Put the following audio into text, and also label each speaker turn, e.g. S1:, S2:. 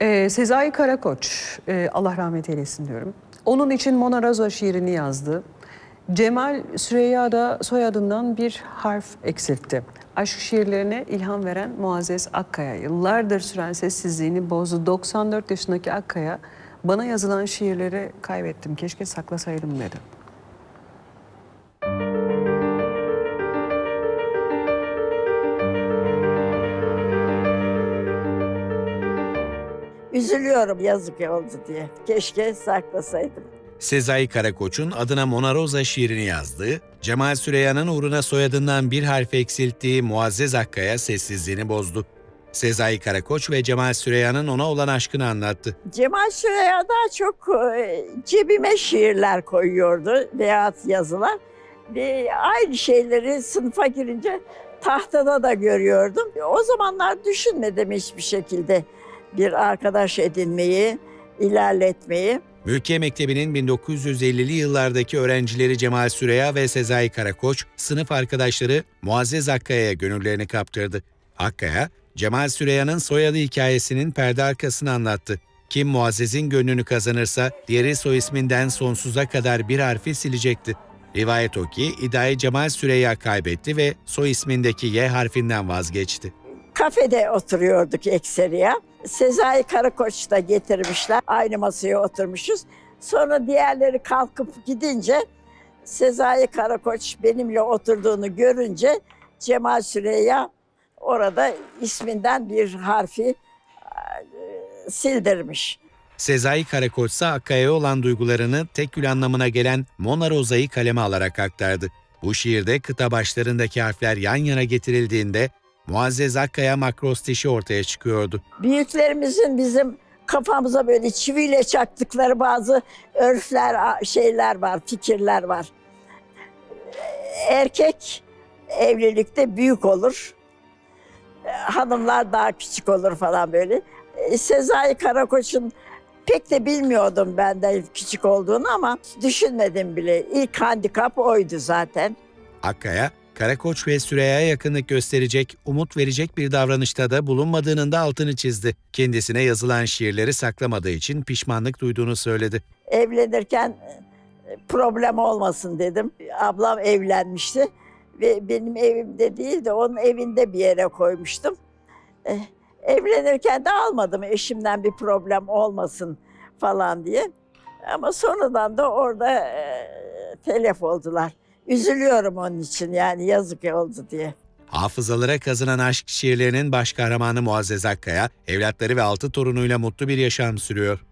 S1: Ee, Sezai Karakoç, e, Allah rahmet eylesin diyorum. Onun için Mona Rosa şiirini yazdı. Cemal Süreyya da soyadından bir harf eksiltti. Aşk şiirlerine ilham veren Muazzez Akkaya yıllardır süren sessizliğini bozdu. 94 yaşındaki Akkaya bana yazılan şiirleri kaybettim. Keşke saklasaydım dedi.
S2: Üzülüyorum yazık oldu diye. Keşke saklasaydım.
S3: Sezai Karakoç'un adına Mona Rosa şiirini yazdığı, Cemal Süreyya'nın uğruna soyadından bir harf eksilttiği Muazzez Akkaya sessizliğini bozdu. Sezai Karakoç ve Cemal Süreyya'nın ona olan aşkını anlattı.
S2: Cemal Süreya daha çok e, cebime şiirler koyuyordu veya yazılar. Ve aynı şeyleri sınıfa girince tahtada da görüyordum. O zamanlar düşünmedim hiçbir şekilde bir arkadaş edinmeyi, ilerletmeyi.
S3: Mülkiye Mektebi'nin 1950'li yıllardaki öğrencileri Cemal Süreya ve Sezai Karakoç, sınıf arkadaşları Muazzez Akkaya'ya gönüllerini kaptırdı. Akkaya, Cemal Süreyya'nın soyadı hikayesinin perde arkasını anlattı. Kim Muazzez'in gönlünü kazanırsa diğeri soy isminden sonsuza kadar bir harfi silecekti. Rivayet o ki İda'yı Cemal Süreyya kaybetti ve soy ismindeki Y harfinden vazgeçti.
S2: Kafede oturuyorduk ekseriye. Sezai Karakoç da getirmişler. Aynı masaya oturmuşuz. Sonra diğerleri kalkıp gidince Sezai Karakoç benimle oturduğunu görünce Cemal Süreyya orada isminden bir harfi e, sildirmiş.
S3: Sezai Karakoç ise Akkaya'ya olan duygularını tekgül anlamına gelen Mona Rosa'yı kaleme alarak aktardı. Bu şiirde kıta başlarındaki harfler yan yana getirildiğinde Muazzez Akkaya makrostişi ortaya çıkıyordu.
S2: Büyüklerimizin bizim kafamıza böyle çiviyle çaktıkları bazı örfler, şeyler var, fikirler var. Erkek evlilikte büyük olur. Hanımlar daha küçük olur falan böyle. Sezai Karakoç'un pek de bilmiyordum benden küçük olduğunu ama düşünmedim bile. İlk handikap oydu zaten.
S3: Akkaya, Karakoç ve Süreyya'ya yakınlık gösterecek, umut verecek bir davranışta da bulunmadığının da altını çizdi. Kendisine yazılan şiirleri saklamadığı için pişmanlık duyduğunu söyledi.
S2: evlenirken e, problem olmasın dedim. Ablam evlenmişti ve benim evimde değil de onun evinde bir yere koymuştum. Eh, Evlenirken de almadım eşimden bir problem olmasın falan diye. Ama sonradan da orada e, telef oldular. Üzülüyorum onun için yani yazık oldu diye.
S3: Hafızalara kazınan aşk şiirlerinin baş kahramanı Muazzez Akkaya, evlatları ve altı torunuyla mutlu bir yaşam sürüyor.